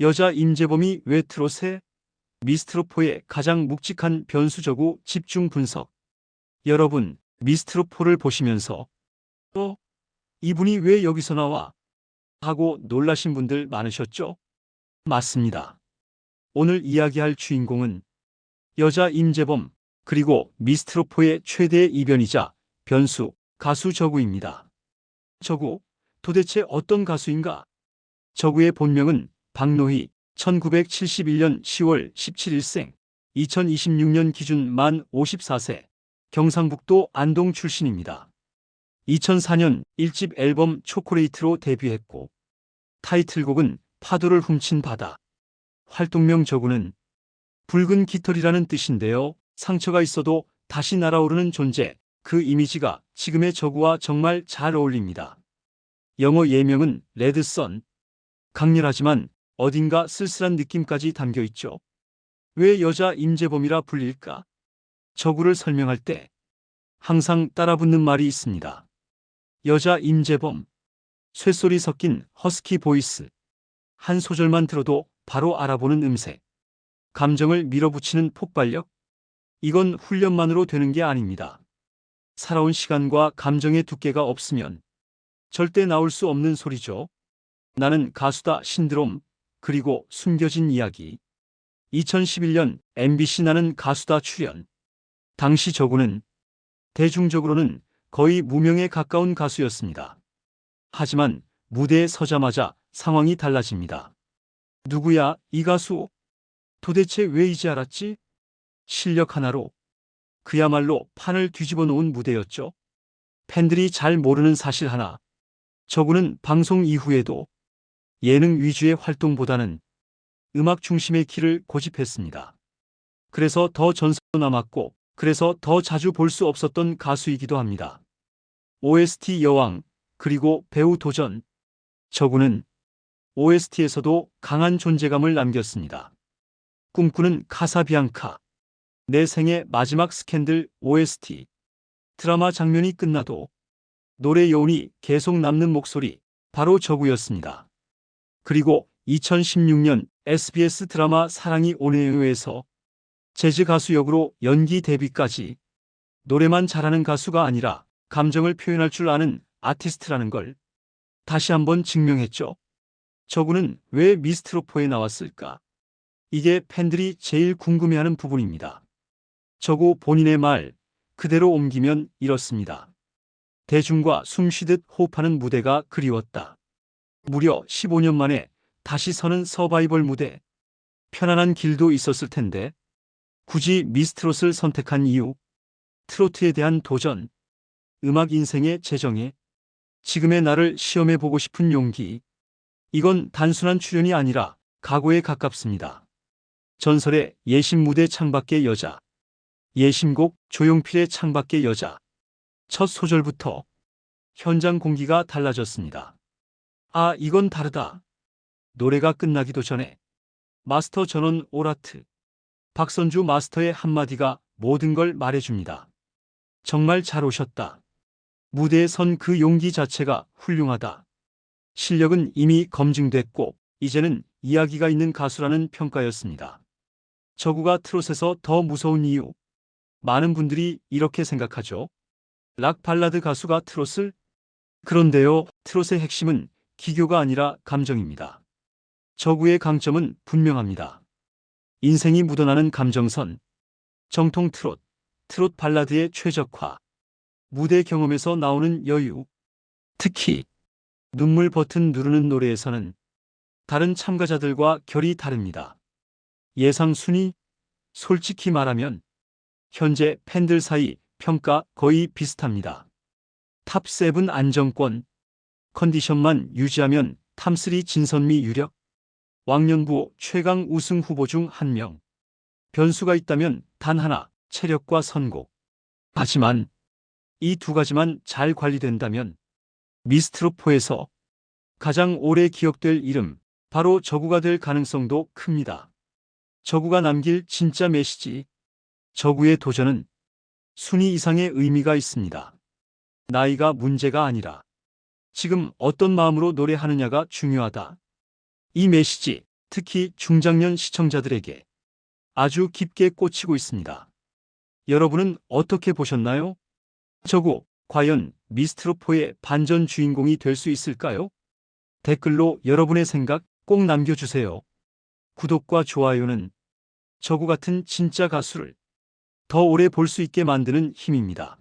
여자 임재범이 왜 트롯에? 미스트로포의 가장 묵직한 변수저구 집중 분석. 여러분, 미스트로포를 보시면서 어? 이분이 왜 여기서 나와? 하고 놀라신 분들 많으셨죠? 맞습니다. 오늘 이야기할 주인공은 여자 임재범 그리고 미스트로포의 최대 이변이자 변수 가수 저구입니다. 저구 도대체 어떤 가수인가? 저구의 본명은 박노희 1971년 10월 17일생 2026년 기준 만 54세 경상북도 안동 출신입니다. 2004년 1집 앨범 초콜레이트로 데뷔했고 타이틀곡은 파도를 훔친 바다 활동명 저구는 붉은 깃털이라는 뜻인데요. 상처가 있어도 다시 날아오르는 존재 그 이미지가 지금의 저구와 정말 잘 어울립니다. 영어 예명은 레드선 강렬하지만 어딘가 쓸쓸한 느낌까지 담겨 있죠. 왜 여자 임재범이라 불릴까? 저구를 설명할 때 항상 따라붙는 말이 있습니다. 여자 임재범, 쇠소리 섞인 허스키 보이스. 한 소절만 들어도 바로 알아보는 음색. 감정을 밀어붙이는 폭발력. 이건 훈련만으로 되는 게 아닙니다. 살아온 시간과 감정의 두께가 없으면 절대 나올 수 없는 소리죠. 나는 가수다 신드롬, 그리고 숨겨진 이야기. 2011년 MBC 나는 가수다 출연. 당시 저구는 대중적으로는 거의 무명에 가까운 가수였습니다. 하지만 무대에 서자마자 상황이 달라집니다. 누구야, 이 가수? 도대체 왜 이제 알았지? 실력 하나로 그야말로 판을 뒤집어 놓은 무대였죠. 팬들이 잘 모르는 사실 하나. 저구는 방송 이후에도 예능 위주의 활동보다는 음악 중심의 길을 고집했습니다. 그래서 더 전설도 남았고, 그래서 더 자주 볼 수 없었던 가수이기도 합니다. OST 여왕, 그리고 배우 도전. 저구는 OST에서도 강한 존재감을 남겼습니다. 꿈꾸는 카사비앙카. 내 생의 마지막 스캔들 OST. 드라마 장면이 끝나도 노래 여운이 계속 남는 목소리, 바로 저구였습니다. 그리고 2016년 SBS 드라마 사랑이 오네요에서 재즈 가수 역으로 연기 데뷔까지 노래만 잘하는 가수가 아니라 감정을 표현할 줄 아는 아티스트라는 걸 다시 한번 증명했죠. 저구는 왜 미스트로포에 나왔을까? 이게 팬들이 제일 궁금해하는 부분입니다. 저구 본인의 말 그대로 옮기면 이렇습니다. 대중과 숨쉬듯 호흡하는 무대가 그리웠다. 무려 15년 만에 다시 서는 서바이벌 무대. 편안한 길도 있었을 텐데 굳이 미스트롯을 선택한 이유. 트로트에 대한 도전. 음악 인생의 재정에 지금의 나를 시험해 보고 싶은 용기. 이건 단순한 출연이 아니라 각오에 가깝습니다. 전설의 예심 무대 창밖의 여자. 예심곡 조용필의 창밖의 여자. 첫 소절부터 현장 공기가 달라졌습니다. 아, 이건 다르다. 노래가 끝나기도 전에 마스터 전원 오라트. 박선주 마스터의 한마디가 모든 걸 말해줍니다. 정말 잘 오셨다. 무대에 선 그 용기 자체가 훌륭하다. 실력은 이미 검증됐고 이제는 이야기가 있는 가수라는 평가였습니다. 저구가 트롯에서 더 무서운 이유. 많은 분들이 이렇게 생각하죠. 락 발라드 가수가 트롯을? 그런데요, 트롯의 핵심은 기교가 아니라 감정입니다. 저구의 강점은 분명합니다. 인생이 묻어나는 감정선, 정통 트롯, 트롯 발라드의 최적화, 무대 경험에서 나오는 여유, 특히 눈물 버튼 누르는 노래에서는 다른 참가자들과 결이 다릅니다. 예상 순위, 솔직히 말하면 현재 팬들 사이 평가 거의 비슷합니다. 탑7 안정권, 컨디션만 유지하면 탐3 진선미 유력, 왕년부 최강 우승 후보 중 한 명. 변수가 있다면 단 하나, 체력과 선곡. 하지만 이 두 가지만 잘 관리된다면 미스트로포에서 가장 오래 기억될 이름, 바로 저구가 될 가능성도 큽니다. 저구가 남길 진짜 메시지. 저구의 도전은 순위 이상의 의미가 있습니다. 나이가 문제가 아니라 지금 어떤 마음으로 노래하느냐가 중요하다. 이 메시지 특히 중장년 시청자들에게 아주 깊게 꽂히고 있습니다. 여러분은 어떻게 보셨나요? 저고 과연 미스트로포의 반전 주인공이 될 수 있을까요? 댓글로 여러분의 생각 꼭 남겨주세요. 구독과 좋아요는 저구 같은 진짜 가수를 더 오래 볼 수 있게 만드는 힘입니다.